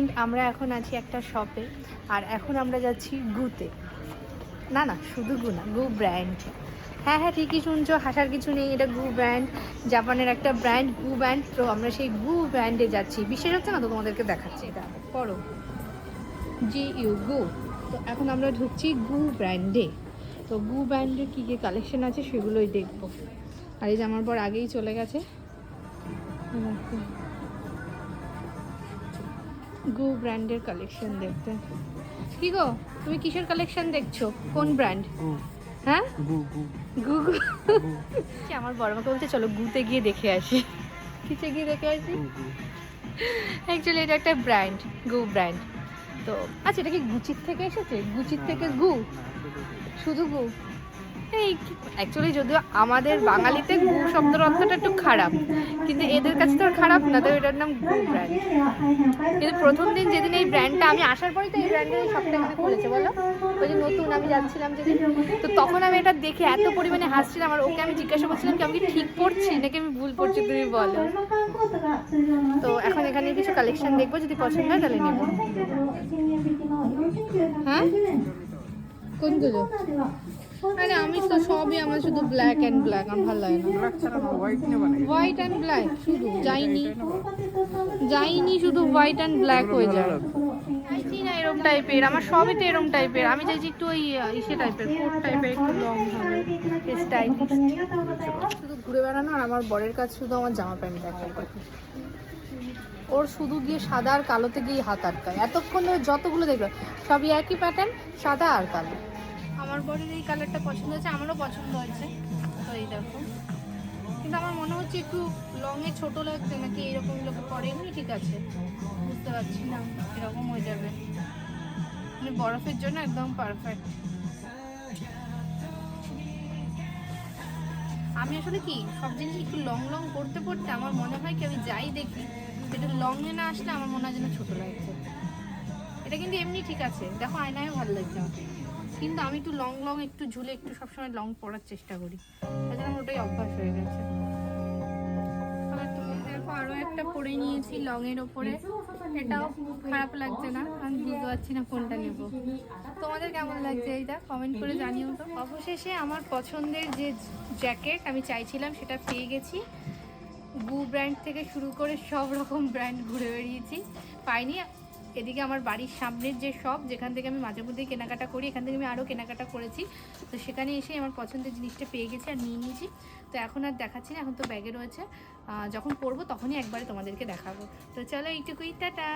Friend আমরা এখন আছি একটা শপে আর এখন আমরা যাচ্ছি গুতে না না, শুধু গু না, গু ব্র্যান্ড হ্যাঁ হ্যাঁ ঠিকই শুনছো হাসার কিছু নেই, এটা গু ব্র্যান্ড জাপানের একটা ব্র্যান্ড গু ব্র্যান্ড তো আমরা সেই গু ব্র্যান্ডে যাচ্ছি। বিশ্বাস হচ্ছে না তো তোমাদেরকে দেখাচ্ছি? এটা পড়ো জি ইউ গু। তো এখন আমরা ঢুকছি গু ব্র্যান্ডে তো গু ব্র্যান্ডের কী কী কালেকশন আছে সেগুলোই দেখব। আর এই যে আমার পর আগেই চলে গেছে। গু ব্র্যান্ডের কালেকশন দেখতে। কি গো? তুমি কিসের কালেকশন দেখছ? কোন ব্র্যান্ড হ্যাঁ? গু গু। কি আমার বড় মাকে বলছে চলো গুতে গিয়ে দেখে আসি। কিসে গিয়ে দেখে আসি? অ্যাকচুয়ালি এটা একটা ব্র্যান্ড গু ব্র্যান্ড তো আচ্ছা এটা কি গুচির থেকে এসেছে? গুচির থেকে গু? শুধু গু? এই অ্যাকচুয়ালি যদিও আমাদের বাঙালিতে গু শব্দের অর্থটা একটু খারাপ, কিন্তু এদের কাছে তো আর খারাপ না তো এটার নাম গু ব্র্যান্ড কিন্তু প্রথম দিন যেদিন এই ব্র্যান্ডটা আমি আসার পরেই তো এই ব্র্যান্ডের সবটা এখানে খুলেছে, বলো? ওই যে নতুন, আমি যাচ্ছিলাম যেদিন। তো তখন আমি এটা দেখে এত পরিমাণে হাসছিলাম, আর ওকে আমি জিজ্ঞাসা করছিলাম কি, আমি কি ঠিক পড়ছি, নাকি আমি ভুল পড়ছি, তুমি বলো। তো এখন এখানে কিছু কালেকশন দেখব, যদি পছন্দ হয় তাহলে নেব। হ্যাঁ? কোনগুলো? আরে আমি তো সবই আমার শুধু ব্ল্যাক অ্যান্ড ব্ল্যাক আমার ভালো লাগে না। হোয়াইট অ্যান্ড ব্ল্যাক শুধু যাইনি যাইনি শুধু হোয়াইট অ্যান্ড ব্ল্যাক হয়ে যায়। চাইছি না এরকম টাইপের আমার সবই তো এরকম টাইপের আমি চাইছি একটু ওই ইসে টাইপের কোট টাইপের একটু লং হবে স্টাইল শুধু ঘুরে বেড়ানো আর আমার বরের কাছে শুধু আমার জামা প্যান্ট দেখায় ওর শুধু গিয়ে সাদা আর কালোতে গিয়ে হাত আটকায়। এতক্ষণ ধরে যতগুলো দেখল সবই একই প্যাটার্ন সাদা আর কালো। আমার বরের এই কালারটা পছন্দ হয়েছে, আমারও পছন্দ হয়েছে। তো এই দেখো। কিন্তু আমার মনে হচ্ছে একটু লংয়ে ছোট লাগছে, নাকি এরকম লোকে পরে এমনি ঠিক আছে। বুঝতে পারছি না, এরকম হয়ে যাবে। মানে বরফের জন্য একদম পারফেক্ট আমি আসলে কি, সব জিনিস একটু লং লং করতে করতে আমার মনে হয় কি আমি যাই দেখি একটু লং এ না আসলে আমার মনে হয় যেন ছোট লাগছে। এটা কিন্তু এমনি ঠিক আছে। দেখো, আয়নায় ভালো লাগছে আমার কিন্তু আমি একটু লং লং একটু ঝুলে একটু সবসময় লং পরার চেষ্টা করি। তাই জন্য আমার ওটাই অভ্যাস হয়ে গেছে। আবার তুমি দেখো আরও একটা পরে নিয়েছি লং এর ওপরে। এটাও খারাপ লাগছে না। আমি বুঝতে পারছি না কোনটা নেব। তোমাদের কেমন লাগছে এইটা? কমেন্ট করে জানিও তো। অবশেষে আমার পছন্দের যে জ্যাকেট আমি চাইছিলাম সেটা পেয়ে গেছি। গু ব্র্যান্ড থেকে শুরু করে সব রকম ব্র্যান্ড ঘুরে বেরিয়েছি পাইনি। এদিকে আমার বাড়ির সামনের যে শপ যেখান থেকে আমি মাঝে মধ্যেই কেনাকাটা করি, এখান থেকে আমি আরও কেনাকাটা করেছি। তো সেখানে এসে আমার পছন্দের জিনিসটা পেয়ে গেছি আর নিয়ে নিয়েছি। তো এখন আর দেখাচ্ছি না, এখন তো ব্যাগে রয়েছে। যখন পরবো তখনই একবারে তোমাদেরকে দেখাবো। তো চলো এইটুকুই, টাটা!